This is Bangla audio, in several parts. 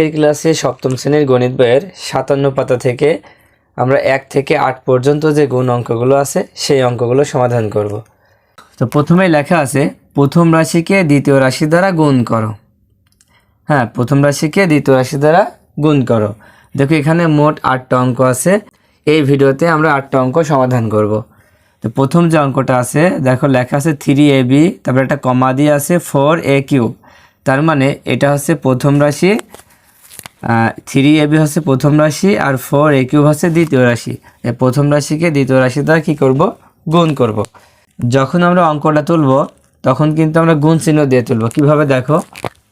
আজকের ক্লাসে সপ্তম শ্রেণির গণিত বইয়ের সাতান্ন পাতা থেকে আমরা এক থেকে আট পর্যন্ত যে গুণ অঙ্কগুলো আছে, সেই অঙ্কগুলো সমাধান করব। তো প্রথমে লেখা আছে, প্রথম রাশিকে দ্বিতীয় রাশি দ্বারা গুণ করো। হ্যাঁ প্রথম রাশিকে দ্বিতীয় রাশি দ্বারা গুণ করো। দেখো, এখানে মোট আটটা অঙ্ক আছে। এই ভিডিওতে আমরা আটটা অঙ্ক সমাধান করব। তো প্রথম যে অঙ্কটা আছে, দেখো, লেখা আছে থ্রি এ বি তারপরে একটা কমা দিয়ে আছে ফোর এ কিউব তার মানে এটা হচ্ছে প্রথম রাশি থ্রি এ বি হচ্ছে প্রথম রাশি আর ফোর এ কিউব হচ্ছে দ্বিতীয় রাশি। প্রথম রাশিকে দ্বিতীয় রাশি দ্বারা কী করব? গুণ করব। যখন আমরা অঙ্কটা তুলব, তখন কিন্তু আমরা গুণ চিহ্ন দিয়ে তুলব। কীভাবে দেখো?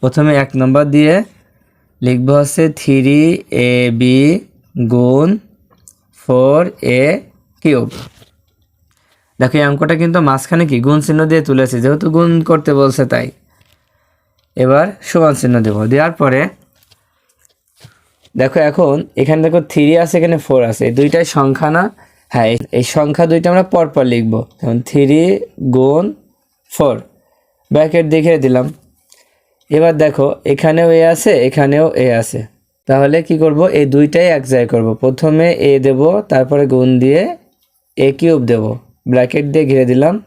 প্রথমে এক নম্বর দিয়ে লিখব হচ্ছে থ্রি এ বি গুণ ফোর এ কিউব। দেখো, এই অঙ্কটা কিন্তু মাঝখানে কি? গুণ চিহ্ন দিয়ে তুলেছে, যেহেতু গুণ করতে বলছে তাই। এবার সমান চিহ্ন দেব। দেওয়ার পরে দেখো এখন, এখানে দেখো থ্রি আছে, এখানে ফোর আছে। এই দুইটাই সংখ্যা না? হ্যাঁ এই- সংখ্যা দুইটা আমরা পরপর লিখব। যেমন থ্রি গুণ ফোর ব্র্যাকেট দেখে দিলাম। এবার দেখো, এখানেও এ আছে, এখানেও এ আছে। তাহলে কি করব? এই দুইটাই এক জায়গায় করব। প্রথমে এ দেব, তারপরে গুণ দিয়ে এ কিউব দেব। ব্র্যাকেট দিয়ে ঘিরে দিলাম।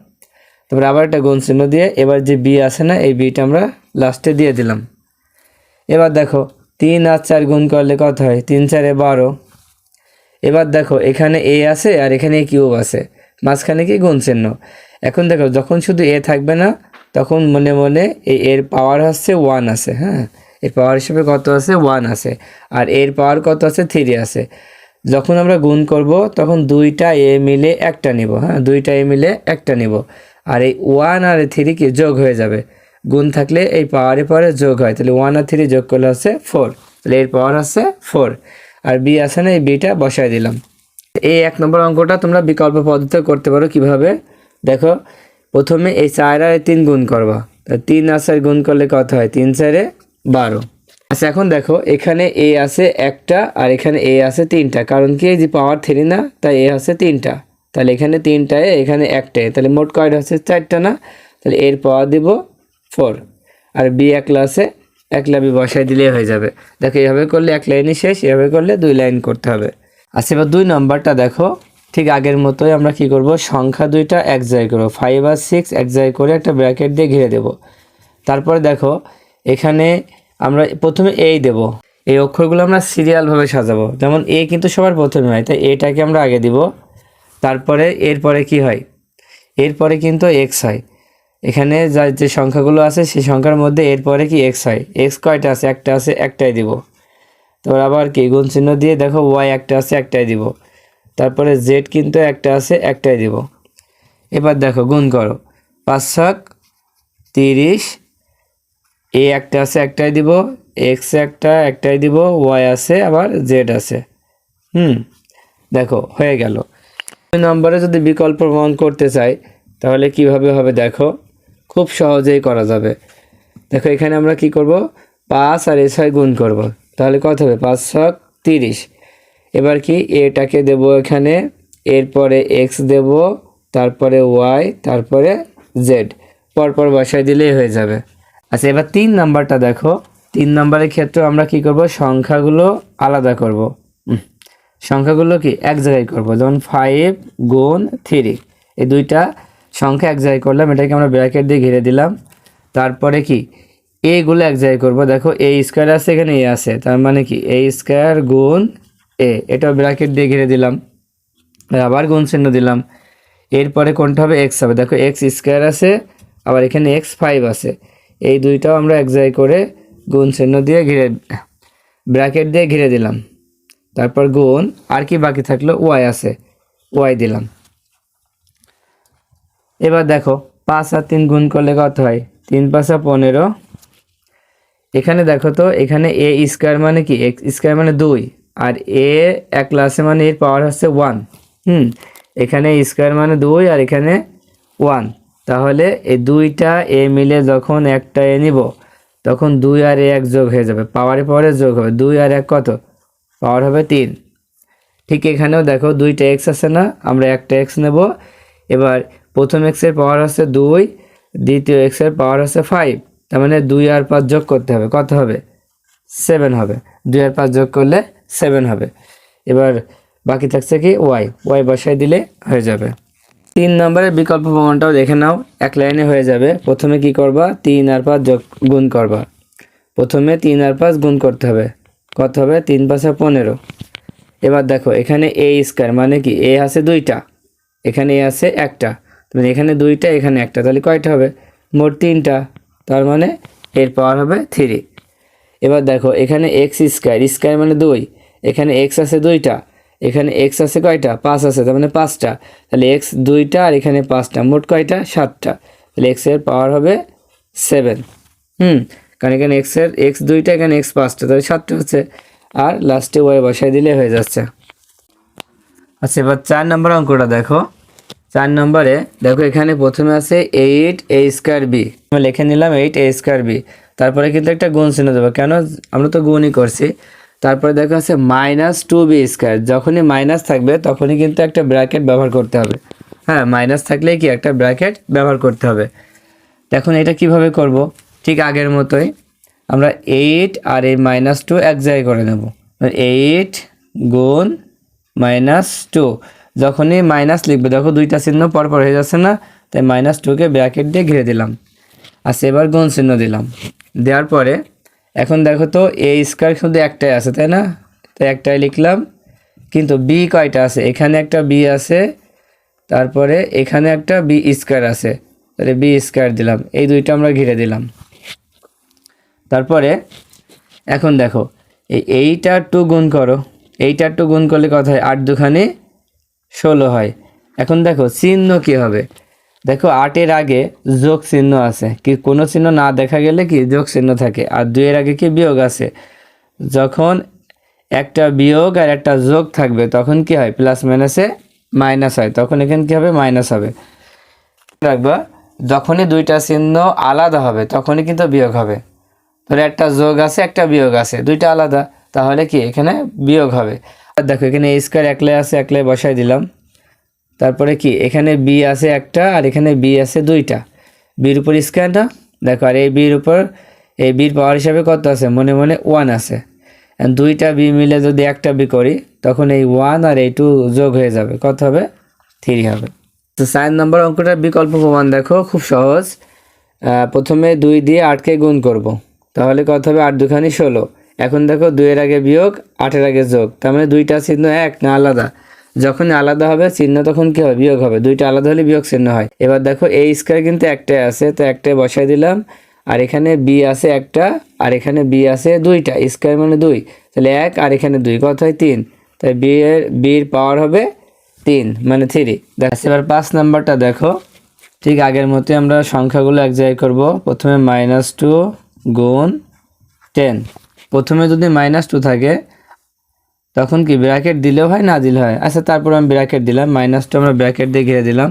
তারপরে আবার একটা গুণ চিহ্ন দিয়ে, এবার যে বি আছে না, এই বিটা আমরা লাস্টে দিয়ে দিলাম। এবার দেখো তিন আর চার গুণ করলে কত হয়? তিন চারে বারো। এবার দেখো, এখানে এ আছে আর এখানে কিউব আছে। মাঝখানে কি গুণ এখন দেখো, যখন শুধু এ থাকবে না, তখন মনে মনে এই এর পাওয়ার হচ্ছে ওয়ান আছে হ্যাঁ? এর পাওয়ার হিসেবে কত আছে? ওয়ান আছে। আর এর পাওয়ার কত আছে? থ্রি আছে। যখন আমরা গুণ করব, তখন দুইটা এ মিলে একটা নিব হ্যাঁ? দুইটা এ মিলে একটা নিব। আর এই ওয়ান আর থ্রি কি যোগ হয়ে যাবে। গুণ থাকলে এই পাওয়ারে পরে যোগ হয়। তাহলে ওয়ান আর থ্রি যোগ করলে হচ্ছে ফোর তাহলে এর পাওয়ার হচ্ছে ফোর আর বি আছে না, এই বিটা বসায় দিলাম। এই এক নম্বর অঙ্কটা তোমরা বিকল্প পদ্ধতিতে করতে পারো কীভাবে? দেখো, প্রথমে এই চার আর তিন গুণ করবা। তিন আর চার গুণ করলে কত হয়? তিন চারে বারো। আচ্ছা এখন দেখো, এখানে এ আছে একটা আর এখানে এ আছে তিনটা। কারণ কি? এই যে পাওয়ার থ্রি না, তাই এ আছে তিনটা। তাহলে এখানে তিনটায়, এখানে একটায়। তাহলে মোট কয়টা হচ্ছে? চারটা না। তাহলে এর পাওয়ার দিব ফোর। আর বি একলা আছে একলা বি বসাই দিলেই হয়ে যাবে। দেখো এভাবে করলে এক লাইনই শেষ এভাবে করলে দুই লাইন করতে হবে। আচ্ছা এবার দুই নম্বরটা দেখো। ঠিক আগের মতোই আমরা কি করব? সংখ্যা দুইটা এক জায়গায় করব। ফাইভ আর সিক্স এক জায়গায় করে একটা ব্র্যাকেট দিয়ে ঘিরে দেব। তারপরে দেখো, এখানে আমরা প্রথমে এই দেব। এই অক্ষরগুলো আমরা সিরিয়ালভাবে সাজাবো। যেমন এ কিন্তু সবার প্রথমে হয়, তাই এটাকে আমরা আগে দিব। তারপরে, এরপরে কি হয়? এরপরে কিন্তু এক্স হয়। এখানে যা যে সংখ্যাগুলো আছে, সেই সংখ্যার মধ্যে এরপরে কি এক্স হয়? এক্স কয়টা আছে? একটা আছে, একটাই দিব। তারপর আবার কি? গুণ চিহ্ন দিয়ে দেখো ওয়াই একটা আছে, একটাই দিব। তারপরে জেড কিন্তু একটা আছে, একটাই দিব। এবার দেখো, গুণ করো। পাঁচ ছক তিরিশ। এ একটা আছে, একটাই দিব। এক্স একটা, একটাই দিব। ওয়াই আছে, আবার জেড আছে। হুম, দেখো, হয়ে গেল। নম্বরে যদি বিকল্প প্রমাণ করতে চাই, তাহলে কীভাবে হবে দেখো? খুব সহজেই করা যাবে। দেখো, এখানে আমরা কি করব? পাঁচ আর এ ছয় গুণ করব। তাহলে কত হবে? পাঁচ ছক তিরিশ। এবার কি? এটাকে দেব এখানে, এরপরে এক্স দেব, তারপরে ওয়াই, তারপরে জেড। পরপর বসায় দিলেই হয়ে যাবে। আচ্ছা এবার তিন নাম্বারটা দেখো। তিন নাম্বারের ক্ষেত্রে আমরা কি করব? সংখ্যাগুলো আলাদা করব। সংখ্যাগুলো কি? এক জায়গায় করব। যেমন ফাইভ গুণ থ্রি এই দুইটা সংখ্যা এক জায়গায় করলাম, এটাকে আমরা ব্র্যাকেট দিয়ে ঘিরে দিলাম। তারপরে কি? এগুলো এক জায়গায় করব। দেখো এ স্কোয়ার আছে, এখানে এ আছে। তার মানে কি? এ স্কোয়ার গুণ এ এটাও ব্র্যাকেট দিয়ে ঘিরে দিলাম। আবার গুণ চিহ্ন দিলাম। এরপরে কোনটা হবে? এক্স হবে। দেখো এক্স স্কোয়ার আছে, আবার এখানে এক্স ফাইভ আছে। এই দুইটাও আমরা এক জায়গায় করে গুণ চিহ্ন দিয়ে ঘিরে ব্র্যাকেট দিয়ে ঘিরে দিলাম। তারপর গুণ, আর কি বাকি থাকল? ওয়াই আছে। ওয়াই দিলাম। এবার দেখো, পাঁচ আর তিন গুণ করলে কত হয়? তিন, পাঁচা পনেরো। এখানে দেখো তো, এখানে এ স্কোয়ার মানে কি? এক্স স্কোয়ার মানে দুই, আর এ এক ক্লাসে মানে এর পাওয়ার হচ্ছে ওয়ান হুম, এখানে স্কোয়ার মানে দুই, আর এখানে ওয়ান তাহলে এই দুইটা এ মিলে যখন একটা এ নিব, তখন দুই আর এ এক যোগ হয়ে যাবে। পাওয়ারে পাওয়ারে যোগ হবে। দুই আর এক কত? পাওয়ার হবে তিন। ঠিক এখানেও দেখো, দুইটা এক্স আছে না, আমরা একটা এক্স নেব। এবার প্রথম এক্সের পাওয়ার হচ্ছে দুই, দ্বিতীয় এক্সের পাওয়ার হচ্ছে ফাইভ তার মানে দুই আর পাঁচ যোগ করতে হবে। কত হবে? সেভেন হবে। দুই আর পাঁচ যোগ করলে সেভেন হবে। এবার বাকি থাকছে কি? ওয়াই ওয়াই বসাই দিলে হয়ে যাবে। তিন নম্বরের বিকল্প প্রমাণটাও দেখে নাও। এক লাইনে হয়ে যাবে। প্রথমে কি করবা? তিন আর পাঁচ যোগ গুণ করবা। প্রথমে তিন আর পাঁচ গুণ করতে হবে। কত হবে? তিন পাঁচে পনেরো। এবার দেখো, এখানে এ স্কোয়ার মানে কি? এ আছে দুইটা। এখানে এ আছে একটা। মানে এখানে দুইটা, এখানে একটা, তাহলে কয়টা হবে? মোট তিনটা, তার মানে এর পাওয়ার হবে থ্রি এবার দেখো, এখানে এক্স স্কোয়ার স্কোয়ার মানে দুই, এখানে এক্স আছে দুইটা, এখানে এক্স আছে কয়টা? পাঁচ আছে, তার মানে পাঁচটা। তাহলে এক্স দুইটা আর এখানে পাঁচটা, মোট কয়টা? সাতটা। তাহলে এক্সের পাওয়ার হবে সেভেন হুম, কারণ এখানে এক্সের এক্স দুইটা, এখানে এক্স পাঁচটা, তাহলে সাতটা হচ্ছে। আর লাস্টে ওয়াই বসাই দিলে হয়ে যাচ্ছে। আচ্ছা এবার চার নম্বর অঙ্কটা দেখো। চার নম্বরে, দেখো এখানে প্রথমে আছে এইট এ স্কোয়ার বি আমরা লিখে নিলাম এইট এ স্কোয়ার বি তারপরে কিন্তু একটা গুণ চিহ্ন দেবো। কেন? আমরা তো গুণই করছি। তারপরে দেখো আছে মাইনাস টু বি স্কোয়ার যখনই মাইনাস থাকবে, তখনই কিন্তু একটা ব্র্যাকেট ব্যবহার করতে হবে। হ্যাঁ মাইনাস থাকলেই কি? একটা ব্র্যাকেট ব্যবহার করতে হবে। এখন এটা কীভাবে করব? ঠিক আগের মতোই আমরা এইট আর এই মাইনাস টু এক জায়গায় করে নেব। এইট গুণ মাইনাস টু যখনই মাইনাস লিখবে, দেখো দুইটা চিহ্ন পরপর হয়ে যাচ্ছে না, তাই মাইনাস টুকে ব্র্যাকেট দিয়ে ঘিরে দিলাম। আচ্ছা এবার গুণ চিহ্ন দিলাম। দেওয়ার পরে, এখন দেখো তো এ স্কোয়ার শুধু একটাই আছে, তাই না? তাই একটাই লিখলাম। কিন্তু বি কয়টা আছে? এখানে একটা বি আছে, তারপরে এখানে একটা বি স্কোয়ার আছে। তাহলে বি স্কোয়ার দিলাম। এই দুইটা আমরা ঘিরে দিলাম। তারপরে, এখন দেখো, এই এইটা টু গুণ করো। এইটা টু গুণ করলে কথা হয়? আট দুখানে। ষোলো হয়। এখন দেখো, চিহ্ন কি হবে? দেখো, আটের আগে যোগ চিহ্ন আছে। কি, কোনো চিহ্ন না দেখা গেলে কি যোগ চিহ্ন থাকে? আর দুইয়ের আগে কি বিয়োগ আছে? যখন একটা বিয়োগ আর একটা যোগ থাকবে, তখন কি হয়? প্লাস মাইনাসে মাইনাস হয়। তখন এখানে কি হবে? মাইনাস হবে। রাখবা যখনই দুইটা চিহ্ন আলাদা হবে, তখনই কিন্তু বিয়োগ হবে। ধরে, একটা যোগ আছে, একটা বিয়োগ আছে। দুইটা আলাদা, তাহলে কি এখানে বিয়োগ হবে? আর দেখো, এখানে এ স্কোয়ার একলাই আছে একলাই বসাই দিলাম। তারপরে কি? এখানে বি আছে একটা, আর এখানে বি আছে দুইটা। বির উপর স্কোয়ার না? দেখো, আর এই বির উপর, এই বির পাওয়ার হিসাবে কত আছে? মনে মনে ওয়ান আছে। দুইটা বি মিলে যদি একটা বি করি, তখন এই ওয়ান আর এই টু যোগ হয়ে যাবে। কত হবে? থ্রি হবে। তো সাইন নম্বর অঙ্কটার বিকল্প প্রমাণ দেখো, খুব সহজ। প্রথমে দুই দিয়ে আটকে গুণ করব। তাহলে কত হবে? আট দুখানি ষোলো। এখন দেখো দুইয়ের আগে বিয়োগ, আটের আগে যোগ। তার মানে দুইটা চিহ্ন এক, না আলাদা। যখন আলাদা হবে চিহ্ন তখন কি হবে? বিয়োগ হবে। দুইটা আলাদা হলে বিয়োগ চিহ্ন হয়। এবার দেখো এই স্কোয়ার কিন্তু একটাই আছে, তো একটাই বসাই দিলাম। আর এখানে বি আছে একটা, আর এখানে বি আছে দুইটা। স্কোয়ার মানে দুই। তাহলে এক আর এখানে দুই। কত হয়? তিন। তাই বি এর বির পাওয়ার হবে তিন মানে থ্রি দেখ, এবার পাঁচ নাম্বারটা দেখো। ঠিক আগের মতোই আমরা সংখ্যাগুলো এক জায়গায় করব। প্রথমে মাইনাস টু গুণ টেন প্রথমে যদি মাইনাস টু থাকে, তখন কি ব্র্যাকেট দিলেও হয়, না দিলে হয়? আচ্ছা তারপর আমি ব্র্যাকেট দিলাম মাইনাস টু আমরা ব্র্যাকেট দিয়ে ঘিরে দিলাম।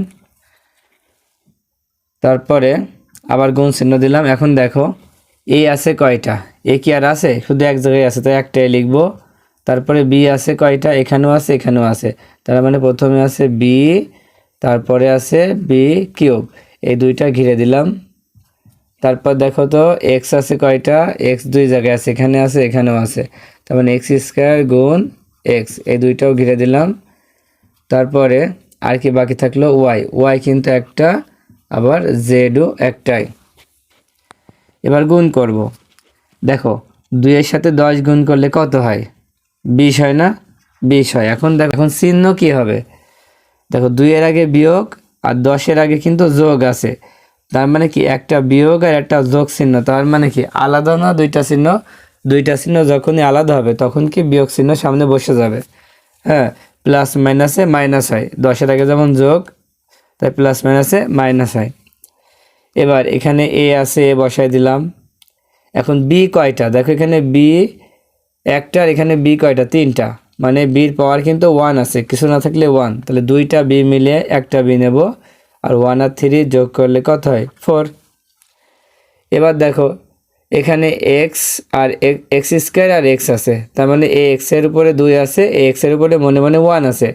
তারপরে আবার গুণ চিহ্ন দিলাম। এখন দেখো এ আছে কয়টা? এ কি আর আছে? শুধু এক জায়গায় আছে তাই একটাই লিখব। তারপরে বি আছে কয়টা? এখানেও আছে এখানেও আছে। তার মানে প্রথমে আছে বি তারপরে আছে বি কিউব। এই দুইটা ঘিরে দিলাম। তারপর দেখো তো এক্স আছে কয়টা? এক্স দুই জায়গায় আছে, এখানে আছে, এখানেও আছে। তার মানে এক্স স্কোয়ার গুণ এক্স এই দুইটাও ঘিরে দিলাম। তারপরে আর কি বাকি থাকল? ওয়াই ওয়াই কিন্তু একটা, আবার জেডও একটাই। এবার গুণ করব। দেখো, দুইয়ের সাথে দশ গুণ করলে কত হয়? বিশ হয় না? বিশ হয়। এখন দেখো, এখন চিহ্ন কি হবে? দেখো, দুইয়ের আগে বিয়োগ আর দশের আগে কিন্তু যোগ আছে। তার মানে কি একটা বিয়োগ আর একটা যোগ চিহ্ন। তার মানে কি আলাদা না দুইটা চিহ্ন? দুইটা চিহ্ন যখনই আলাদা হবে তখন কি বিয়োগ চিহ্ন সামনে বসে যাবে। হ্যাঁ প্লাস মাইনাসে মাইনাস হয়। দশের আগে যেমন যোগ, তাই প্লাস মাইনাসে মাইনাস হয়। এবার এখানে এ আছে এ বসাই দিলাম। এখন বি কয়টা? দেখো এখানে বি একটা আর এখানে বি কয়টা? তিনটা। মানে বির পাওয়ার কিন্তু ওয়ান আছে। কিছু না থাকলে ওয়ান তাহলে দুইটা বি মিলিয়ে একটা বি নেব। আর ওয়ান আর থ্রি যোগ করলে কত হয়? ফোর এবার দেখো, এখানে এক্স আর এক্স স্কোয়ার আর এক্স আছে। তার মানে এ এক্সের উপরে দুই আছে, এ এক্সের উপরে মনে মনে ওয়ান আছে।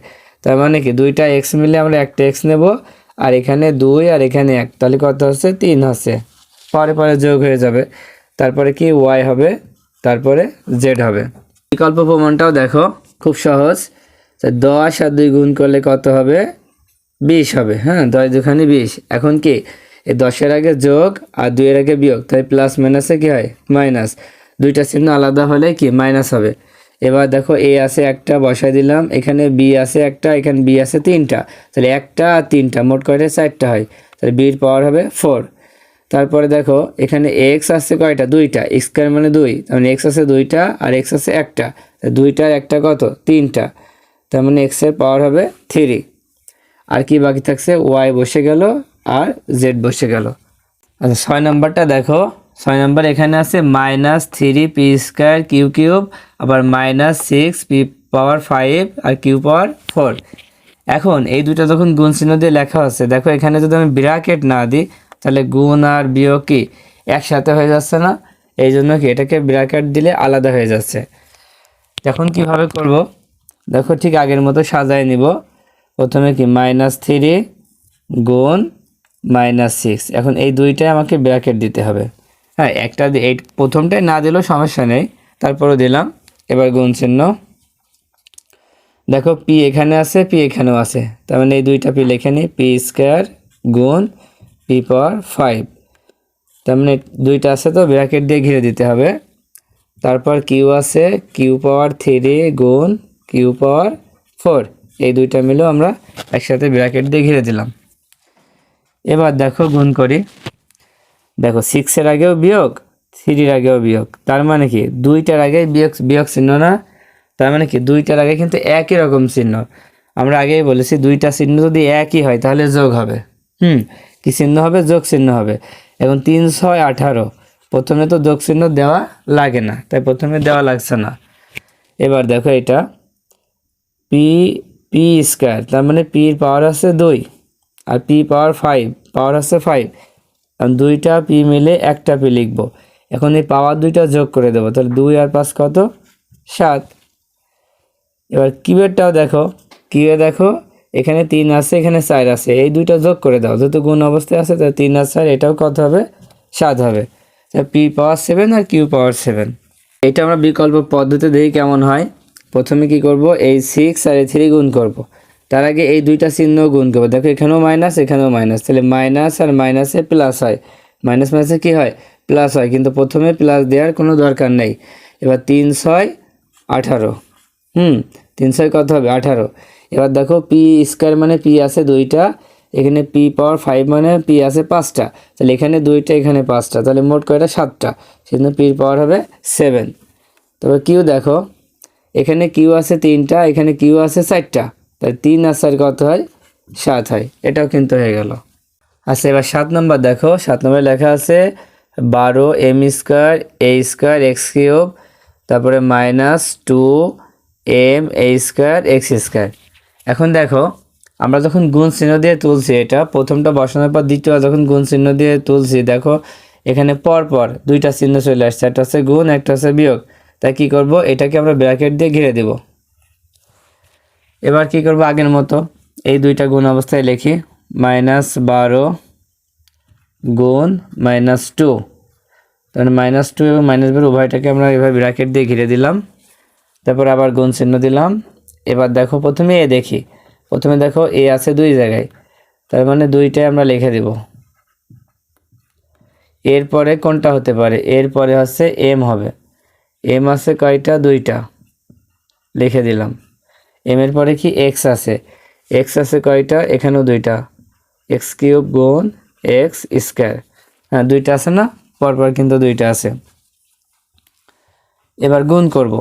তার মানে কি? দুইটা এক্স মিলে আমরা একটা এক্স নেব, আর এখানে দুই আর এখানে এক। তাহলে কত হচ্ছে? তিন হচ্ছে। পরে পরে যোগ হয়ে যাবে। তারপরে কি? ওয়াই হবে, তারপরে জেড হবে। বিকল্প প্রমাণটাও দেখো, খুব সহজ। দশ আর দুই গুণ করলে কত হবে? বিশ হবে হ্যাঁ দশ দুখানি বিশ। এখন কি? এই দশের আগে যোগ আর দুইয়ের আগে বিয়োগ, তাই প্লাস মাইনাসে কি হয়? মাইনাস দুইটা চিহ্ন আলাদা হলে কি? মাইনাস হবে। এবার দেখো এ আছে একটা বসাই দিলাম, এখানে বি আছে একটা, এখানে বি আছে তিনটা। তাহলে একটা আর তিনটা, মোট কয়টা? চারটা হয়। তাহলে বির পাওয়ার হবে ফোর তারপরে দেখো, এখানে এক্স আছে কয়টা? দুইটা। স্কোয়ার মানে দুই। মানে এক্স আছে দুইটা আর এক্স আছে একটা। তা দুইটার একটা কত? তিনটা। তার মানে এক্সের পাওয়ার হবে থ্রি আর কি বাকি থাকছে? ওয়াই বসে গেল আর জেড বসে গেল। আচ্ছা ছয় নম্বরটা দেখো। ছয় নম্বর এখানে আছে minus three p square q cube আবার minus six p power five আর কিউ পাওয়ার ফোর এখন এই দুটো যখন গুণ চিহ্ন দিয়ে লেখা আছে, দেখো এখানে যদি আমি ব্র্যাকেট না দিই, তাহলে গুণ আর বিয়োগ কি? একসাথে হয়ে যাচ্ছে না। এই জন্য কি? এটাকে ব্র্যাকেট দিলে আলাদা হয়ে যাচ্ছে। এখন কীভাবে করব? দেখো ঠিক আগের মতো সাজায় নিব। প্রথমে কি? মাইনাস থ্রি গুণ মাইনাস সিক্স এখন এই দুইটাই আমাকে ব্র্যাকেট দিতে হবে। হ্যাঁ একটা এই প্রথমটাই না দিলেও সমস্যা নেই। তারপরও দিলাম। এবার গুণ চিহ্ন। দেখো পি এখানে আছে পি এখানেও আছে। তার মানে এই দুইটা পি লিখে নিই। পি স্কোয়ার গুণ পি পাওয়ার ফাইভ তার মানে দুইটা আছে তো ব্র্যাকেট দিয়ে ঘিরে দিতে হবে। তারপর কিউ আছে কিউ পাওয়ার থ্রি গুণ কিউ পাওয়ার ফোর এই দুইটা মিলেও আমরা একসাথে ব্র্যাকেট দিয়ে ঘিরে দিলাম। এবার দেখো গুণ করি। দেখো সিক্সের আগেও বিয়োগ থ্রির আগেও বিয়োগ। তার মানে কি? দুইটার আগে বিয়োগ বিয়োগ চিহ্ন না? তার মানে কি? দুইটার আগে কিন্তু একই রকম চিহ্ন। আমরা আগেই বলেছি দুইটা চিহ্ন যদি একই হয়, তাহলে যোগ হবে। হুম? কি চিহ্ন হবে? যোগ চিহ্ন হবে। এখন তিন, ছয়, আঠারো। প্রথমে তো যোগ চিহ্ন দেওয়া লাগে না, তাই প্রথমে দেওয়া লাগছে না। এবার দেখো এটা। পি পি স্কোয়ার তার মানে পির পাওয়ার আছে দুই আর পি পাওয়ার ফাইভ পাওয়ার আছে ফাইভ দুইটা পি মিলে একটা পি লিখব। এখন এই পাওয়ার দুইটা যোগ করে দেবো, তাহলে দুই আর পাঁচ কত? সাত। এবার কিউবেরটাও দেখো কিউবে দেখো, এখানে তিন আছে, এখানে চার আছে, এই দুইটা যোগ করে দাও, যেহেতু গুণ অবস্থায় আছে, তাহলে তিন আর চার, এটাও কত হবে? সাত হবে। পি পাওয়ার সেভেন আর কিউ পাওয়ার সেভেন এটা আমরা বিকল্প পদ্ধতি দেখি কেমন হয়। প্রথমে কি করব? এই সিক্স আর এই থ্রি গুণ করব। তার আগে এই দুইটা চিহ্ন গুণ করব। দেখো, এখানেও মাইনাস এখানেও মাইনাস তাহলে মাইনাস আর মাইনাসে প্লাস হয়। মাইনাস মাইনাসে কি হয়? প্লাস হয়। কিন্তু প্রথমে প্লাস দেওয়ার কোনো দরকার নেই। এবার তিন ছয়, আঠারো। হুম, তিন ছয় কত হবে? আঠারো। এবার দেখো পি স্কোয়ার মানে পি আছে দুইটা। এখানে পি পাওয়ার ফাইভ মানে পি আছে পাঁচটা। তাহলে এখানে দুইটা, এখানে পাঁচটা। তাহলে মোট কয়টা? সাতটা। সেজন্য পির পাওয়ার হবে সেভেন তবে কিউ দেখো। এখানে কিউ আছে তিনটা, এখানে কিউ আছে চারটা। তাহলে তিন আর চার কত হয়? সাত হয়। এটাও কিন্তু হয়ে গেল। আচ্ছা এবার সাত নম্বর দেখো। সাত নম্বরে লেখা আছে বারো m square, a square, x cube, তারপরে minus two m, a square, x square. এখন দেখো, আমরা যখন গুণ চিহ্ন দিয়ে তুলছি এটা, প্রথমটা বসানোর পর দ্বিতীয় যখন গুণ চিহ্ন দিয়ে তুলছি, দেখো, এখানে পর পর দুইটা চিহ্ন চলে আসছে। একটা হচ্ছে গুণ, একটা হচ্ছে বিয়োগ। তাই কি করব? এটাকে আমরা ব্র্যাকেট দিয়ে ঘিরে দেব। এবার কি করব আগের মতো? এই দুইটা গুণ অবস্থায় লিখি। মাইনাস বারো গুণ মাইনাস টু তাহলে মাইনাস টু এবং মাইনাস বারো উভয়টাকে আমরা এভাবে ব্র্যাকেট দিয়ে ঘিরে দিলাম। তারপর আবার গুণ চিহ্ন দিলাম। এবার দেখো প্রথমে এ দেখি। প্রথমে দেখো এ আছে দুই জায়গায়। তার মানে দুইটাই আমরা লিখে দেব। এরপরে কোনটা হতে পারে? এরপরে হচ্ছে এম হবে। এম আছে কয়টা? দুইটা। লিখে দিলাম। এম এর পরে কি এক্স আছে? এক্স আছে কয়টা? এখানেও দুইটা। এক্স কিউব গুণ এক্স স্কোয়ার। হ্যাঁ দুইটা আছে না? পরপর কিন্তু দুইটা আছে। এবার গুণ করব।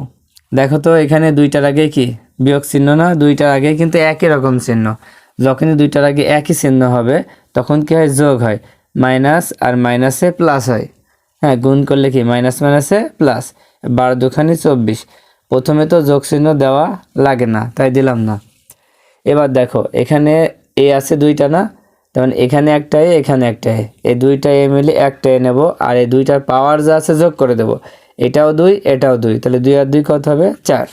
দেখো তো, এখানে দুইটার আগে কি? বিয়োগ চিহ্ন না? দুইটার আগে কিন্তু একই রকম চিহ্ন। যখনই দুইটার আগে একই চিহ্ন হবে, তখন কি হয়? যোগ হয়। মাইনাস আর মাইনাসে প্লাস হয়। হ্যাঁ গুণ করলে কি? মাইনাস মাইনাসে প্লাস বারো দুখানি চব্বিশ। প্রথমে তো যোগ চিহ্ন দেওয়া লাগে না, তাই দিলাম না। এবার দেখো, এখানে এ আছে দুইটা না? তেমন এখানে একটা এ, এখানে একটা এ। এই দুইটা এ মিলে একটা এ নেব, আর এই দুইটার পাওয়ার যা আছে যোগ করে দেবো। এটাও দুই এটাও দুই। তাহলে দুই আর দুই কত হবে? চার।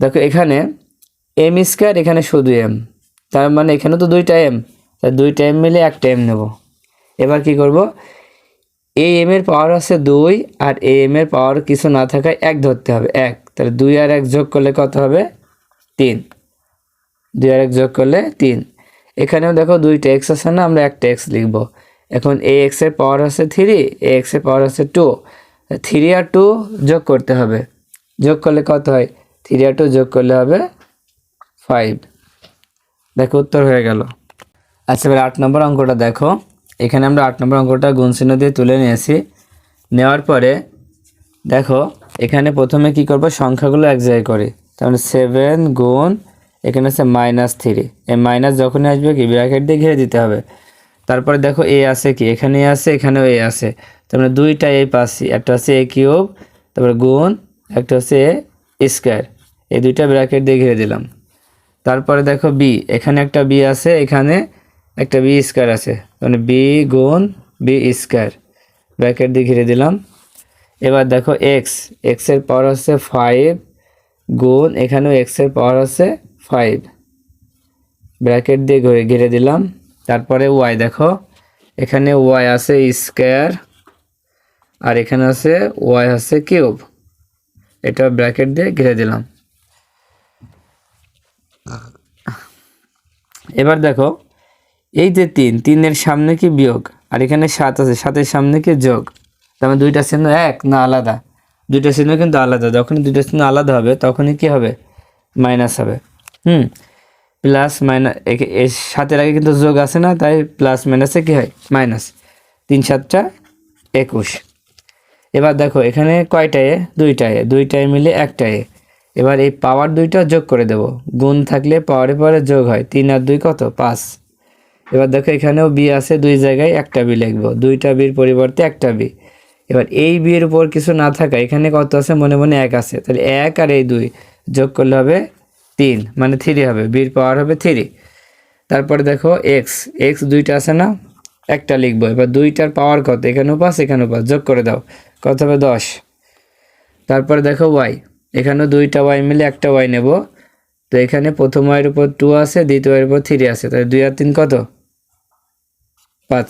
দেখো, এখানে এম স্কোয়ার এখানে শুধু এম তার মানে এখানে তো দুইটা এম তাই দুইটা এম মিলে একটা এম নেব। এবার কি করব? এ এম এর পাওয়ার আছে দুই আর এ এম এর পাওয়ার কিছু না থাকায় এক ধরতে হবে, এক। তাহলে দুই আর এক যোগ করলে কত হবে? তিন। দুই আর এক যোগ করলে তিন। এখানেও দেখো দুইটা এক্স আছে না, আমরা একটা এক্স লিখব। এখন এ এক্সের পাওয়ার আছে থ্রি এ এক্সের পাওয়ার আছে টু থ্রি আর টু যোগ করতে হবে। যোগ করলে কত হয়? থ্রি আর টু যোগ করলে হবে ফাইভ দেখো উত্তর হয়ে গেল। আচ্ছা এবার আট নম্বর অঙ্কটা দেখো। এখানে আমরা আট নম্বর অঙ্কটা গুণ চিহ্ন দিয়ে তুলে নিয়েছি। নেওয়ার পরে, দেখো, এখানে প্রথমে কি করব? সংখ্যাগুলো এক জায়গায় করি। তাহলে সেভেন গুণ, এখানে আছে মাইনাস থ্রি এই মাইনাস যখনই আসবে কি? ব্র্যাকেট দিয়ে ঘিরে দিতে হবে। তারপরে দেখো এ আছে কি? এখানে আছে, এখানেও এ আছে। তারপরে দুইটা এ পাচ্ছি একটা হচ্ছে এ কিউব তারপরে গুণ, একটা হচ্ছে এ স্কোয়ার এই দুইটা ব্র্যাকেট দিয়ে ঘিরে দিলাম। তারপরে দেখো বি এখানে একটা বি আছে, এখানে একটা বি স্কোয়ার আছে। মানে বি গুণ বি স্কোয়ার। ব্র্যাকেট দিয়ে ঘিরে দিলাম। এবার দেখো এক্স এক্সের পাওয়ার হচ্ছে ফাইভ গুণ, এখানেও এক্সের পাওয়ার হচ্ছে ফাইভ ব্র্যাকেট দিয়ে ঘিরে ঘিরে দিলাম। তারপরে ওয়াই দেখো, এখানে ওয়াই আছে স্কোয়ার আর এখানে আছে ওয়াই আছে কিউব। এটা ব্র্যাকেট দিয়ে ঘিরে দিলাম। এবার দেখো এই যে তিন, তিনের সামনে কি বিয়োগ? আর এখানে সাত আছে, সাতের সামনে কি যোগ? তার মানে দুইটা চিহ্ন এক, না আলাদা। দুইটা চিহ্ন কিন্তু আলাদা। যখন দুইটা চিহ্ন আলাদা হবে, তখনই কি হবে? মাইনাস হবে। হুম? প্লাস মাইনাস এর সাতের আগে কিন্তু যোগ আছে না, তাই প্লাস মাইনাসে কি হয়? মাইনাস। তিন সাতটা একুশ। এবার দেখো, এখানে কয়টা এ? দুইটা এ। দুইটায় মিলে একটা এ। এবার এই পাওয়ার দুইটা যোগ করে দেব। গুণ থাকলে পাওয়ারে পাওয়ারে যোগ হয়। তিন আর দুই কত? পাঁচ। এবার দেখো এখানেও বি আছে, দুই জায়গায় একটা বি লিখব। দুইটা বির পরিবর্তে একটা বি। এবার এই বিয়ের উপর কিছু না থাকা, এখানে কত আছে? মনে মনে এক আছে। তাহলে এক আর এই দুই যোগ করলে হবে তিন মানে থ্রি হবে। বির পাওয়ার হবে থ্রি তারপরে দেখো এক্স এক্স দুইটা আছে না? একটা লিখব। এবার দুইটার পাওয়ার কত? এখানেও পাঁচ এখানেও পাঁচ যোগ করে দাও। কত হবে? দশ। তারপরে দেখো ওয়াই এখানেও দুইটা ওয়াই মিলে একটা ওয়াই নেব। তো এখানে প্রথম ওয়াইয়ের উপর টু আছে, দ্বিতীয় ওয়াইয়ের উপর থ্রি আছে। তাহলে দুই আর তিন কত? পাঁচ।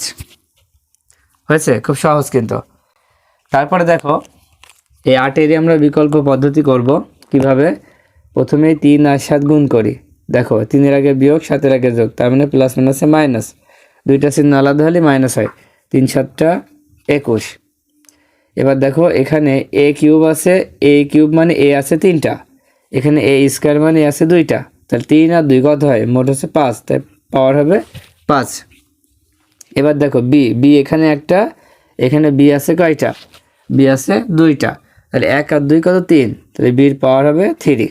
হয়েছে? খুব সহজ কিন্তু। তারপরে দেখো, এই আটেরই আমরা বিকল্প পদ্ধতি করব কীভাবে? প্রথমে তিন আর সাত গুণ করি। দেখো, তিনের আগে বিয়োগ, সাতের আগে যোগ। তার মানে প্লাস মাইনাসে মাইনাস দুইটা চিহ্ন আলাদা হলে মাইনাস হয়। তিন সাতটা একুশ। এবার দেখো, এখানে এ কিউব আছে এ কিউব মানে এ আছে তিনটা। এখানে এ স্কোয়ার মানে আছে দুইটা। তাহলে তিন আর দুই কত হয়? মোট হচ্ছে পাঁচ। তাই পাওয়ার হবে পাঁচ। এবার দেখো বি বি এখানে একটা, এখানে বি আছে কয়টা? বি আছে দুইটা। তাহলে এক আর দুই কত? তিন। তাহলে বির পাওয়ার হবে থ্রি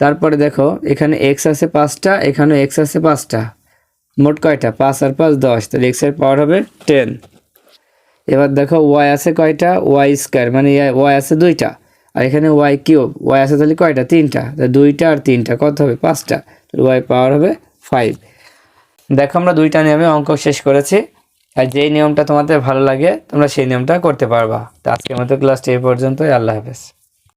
তারপরে দেখো, এখানে এক্স আছে পাঁচটা এখানে এক্স আছে পাঁচটা। মোট কয়টা? পাঁচ আর পাঁচ, দশ। তাহলে এক্সের পাওয়ার হবে টেন এবার দেখো ওয়াই আছে কয়টা? ওয়াই স্কোয়ার মানে ওয়াই আছে দুইটা। আর এখানে ওয়াই কিউব ওয়াই আছে তাহলে কয়টা? তিনটা। তাহলে দুইটা আর তিনটা, কত হবে? পাঁচটা। তাহলে ওয়াই পাওয়ার হবে ফাইভ দেখো আমরা দুইটা নিয়মে অঙ্ক শেষ করেছি। আর যেই নিয়মটা তোমাদের ভালো লাগে, তোমরা সেই নিয়মটা করতে পারবা। তো আজকের মতো ক্লাসটি এই পর্যন্তই। আল্লাহ হাফেজ।